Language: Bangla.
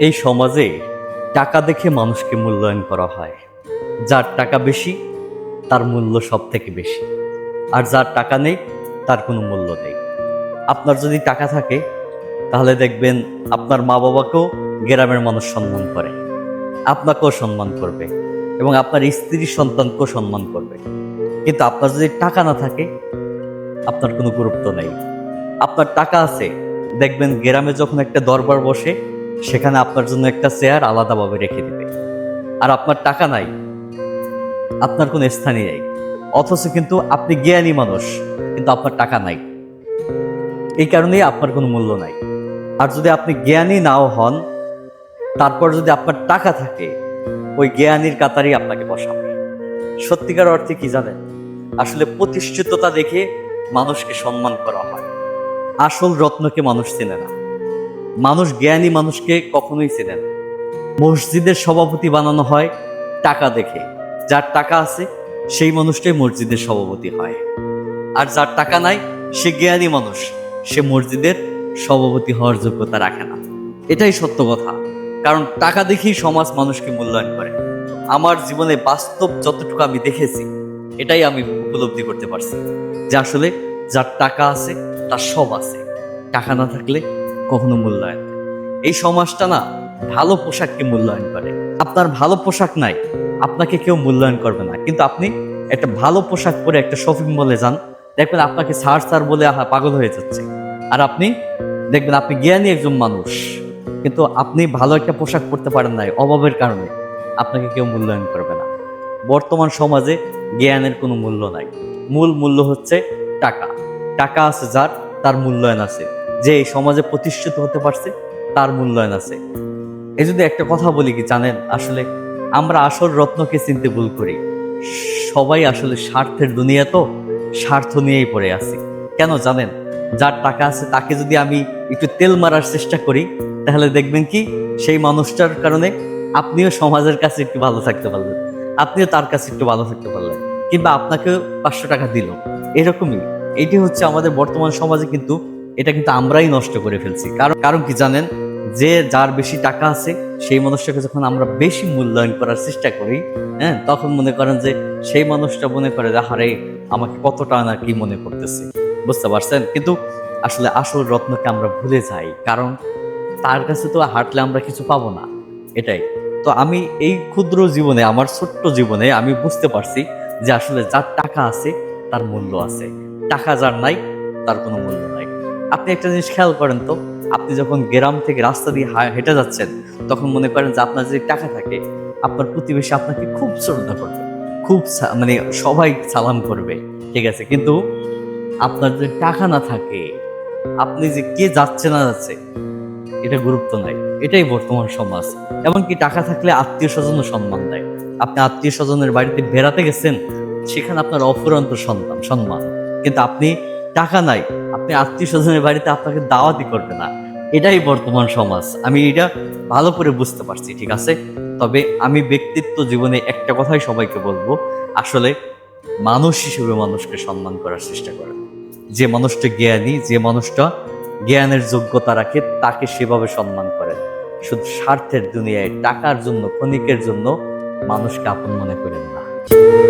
এই সমাজে টাকা দেখে মানুষকে মূল্যায়ন করা হয়। যার টাকা বেশি, তার মূল্য সব থেকে বেশি। আর যার টাকা নেই, তার কোনো মূল্য নেই। আপনার যদি টাকা থাকে, তাহলে দেখবেন আপনার মা বাবাকেও গ্রামের মানুষ সম্মান করে। আপনাকেও সম্মান করবে এবং আপনার স্ত্রী সন্তানকেও সম্মান করবে। কিন্তু আপনার যদি টাকা না থাকে, আপনার কোনো গুরুত্ব নেই। আপনার টাকা আছে, দেখবেন গ্রামে যখন একটা দরবার বসে সেখানে আপনার জন্য একটা চেয়ার আলাদাভাবে রেখে দেবে। আর আপনার টাকা নাই, আপনার কোনো স্থানই নেই। অথচ কিন্তু আপনি জ্ঞানী মানুষ, কিন্তু আপনার টাকা নাই। এই কারণেই আপনার কোনো মূল্য নাই। আর যদি আপনি জ্ঞানী নাও হন, তারপর যদি আপনার টাকা থাকে, ওই জ্ঞানীর কাতারই আপনাকে বসাবে। সত্যিকার অর্থে কি জানেন? আসলে প্রতিষ্ঠিততা দেখে মানুষকে সম্মান করা হয়। আসল রত্নকে মানুষ চেনে না। মানুষ জ্ঞানী মানুষকে কখনোই চেনে না। মসজিদের সভাপতি বানানো হয় টাকা দেখে। যার টাকা আছে, সেই মানুষটাই মসজিদের সভাপতি হয়। আর যার টাকা নাই, সে জ্ঞানী মানুষ। সে মসজিদের সভাপতি হওয়ার যোগ্যতা রাখে না। এটাই সত্য কথা। কারণ টাকা দেখেই সমাজ মানুষকে মূল্যায়ন করে। আমার জীবনে বাস্তব যতটুকু আমি দেখেছি, এটাই আমি উপলব্ধি করতে পারছি। যে আসলে যার টাকা আছে, তার সব আছে। টাকা না থাকলে কখনো মূল্যায়ন এই সমাজটা না ভালো পোশাককে মূল্যায়ন করে। আপনার ভালো পোশাক নাই, আপনাকে কেউ মূল্যায়ন করবে না। কিন্তু আপনি একটা ভালো পোশাক পরে একটা শপিং মলে যান, দেখবেন আপনাকে সার সার বলে আহা, পাগল হয়ে যাচ্ছে। আর আপনি দেখবেন আপনি জ্ঞানী একজন মানুষ, কিন্তু আপনি ভালো একটা পোশাক পরতে পারেন নাই অভাবের কারণে আপনাকে কেউ মূল্যায়ন করবে না। বর্তমান সমাজে জ্ঞানের কোনো মূল্য নাই। মূল মূল্য হচ্ছে টাকা। টাকা আছে যার, তার মূল্যায়ন আছে। যে এই সমাজে প্রতিষ্ঠিত হতে পারছে, তার মূল্যায়ন আছে। এই যদি একটা কথা বলি কি জানেন, আসলে আমরা আসল রত্নকে চিনতে ভুল করি। সবাই আসলে স্বার্থের দুনিয়া তো, স্বার্থ নিয়েই পড়ে আছি। কেন জানেন? যার টাকা আছে তাকে যদি আমি একটু তেল মারার চেষ্টা করি, তাহলে দেখবেন কি, সেই মানুষটার কারণে আপনিও সমাজের কাছে একটু ভালো থাকতে পারলেন। আপনিও তার কাছে একটু ভালো থাকতে পারলেন। কিংবা আপনাকেও পাঁচশো টাকা দিল। এরকমই। এটি হচ্ছে আমাদের বর্তমান সমাজে কিন্তু এটা কিন্তু আমরাই নষ্ট করে ফেলছি। কারণ কারণ কি জানেন? যে যার বেশি টাকা আছে, সেই মানুষটাকে যখন আমরা বেশি মূল্যায়ন করার চেষ্টা করি হ্যাঁ তখন মনে করেন যে সেই মানুষটা মনে করে যে হারে আমাকে কতটা না কি মনে করতেছে? বুঝতে পারছেন? কিন্তু আসলে আসল রত্নকে আমরা ভুলে যাই। কারণ, তার কাছে তো হাঁটলে আমরা কিছু পাবো না। এটাই। তো আমি এই ক্ষুদ্র জীবনে, আমার ছোট্ট জীবনে আমি বুঝতে পারছি যে আসলে যার টাকা আছে, তার মূল্য আছে। টাকা যার নাই, তার কোনো মূল্য নাই। আপনি একটা জিনিস খেয়াল করেন তো, আপনি যখন গ্রাম থেকে রাস্তা দিয়ে হেঁটে যাচ্ছেন, তখন মনে করেন যে আপনার যদি টাকা থাকে, আপনার প্রতিবেশী আপনাকে খুব শ্রদ্ধা করবে, খুব মানে সবাই সালাম করবে, ঠিক আছে? কিন্তু আপনার যদি টাকা না থাকে, আপনি যে কে যাচ্ছে না যাচ্ছে, এটা গুরুত্ব নাই। এটাই বর্তমান সমাজ। এমনকি টাকা থাকলে আত্মীয় স্বজনও সম্মান দেয়। আপনি আত্মীয় স্বজনের বাড়িতে বেড়াতে গেছেন, সেখানে আপনার অফুরন্ত সন্তান সম্মান। কিন্তু আপনি টাকা নাই। আপনি আত্মীয় স্বজনের বাড়িতে আপনাকে দাওয়াতই করবে না। এটাই বর্তমান সমাজ। আমি এটা ভালো করে বুঝতে পারছি, ঠিক আছে? তবে আমি ব্যক্তিত্ব জীবনে একটা কথাই সবাইকে বলব। আসলে মানুষ হিসেবে মানুষকে সম্মান করার চেষ্টা করে। যে মানুষটা জ্ঞানী, যে মানুষটা জ্ঞানের যোগ্যতা রাখে, তাকে সেভাবে সম্মান করেন শুধু স্বার্থের দুনিয়ায়, টাকার জন্য, ক্ষণিকের জন্য মানুষকে আপন মনে করেন না।